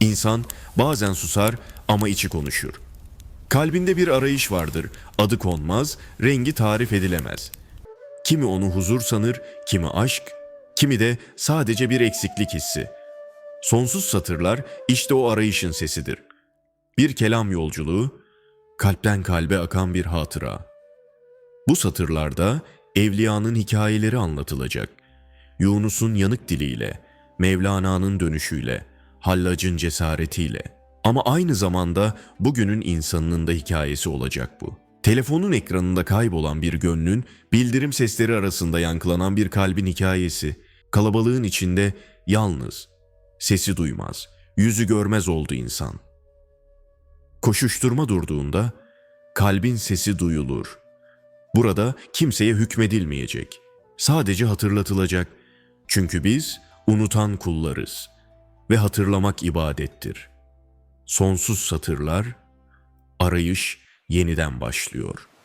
İnsan bazen susar ama içi konuşur. Kalbinde bir arayış vardır. Adı konmaz, rengi tarif edilemez. Kimi onu huzur sanır, kimi aşk, kimi de sadece bir eksiklik hissi. Sonsuz satırlar işte o arayışın sesidir. Bir kelam yolculuğu, kalpten kalbe akan bir hatıra. Bu satırlarda evliyanın hikayeleri anlatılacak. Yunus'un yanık diliyle, Mevlana'nın dönüşüyle, Hallac'ın cesaretiyle. Ama aynı zamanda bugünün insanının da hikayesi olacak bu. Telefonun ekranında kaybolan bir gönlün, bildirim sesleri arasında yankılanan bir kalbin hikayesi. Kalabalığın içinde yalnız, sesi duymaz, yüzü görmez oldu insan. Koşuşturma durduğunda kalbin sesi duyulur. Burada kimseye hükmedilmeyecek. Sadece hatırlatılacak. Çünkü biz unutan kullarız ve hatırlamak ibadettir. Sonsuz satırlar, arayış yeniden başlıyor.''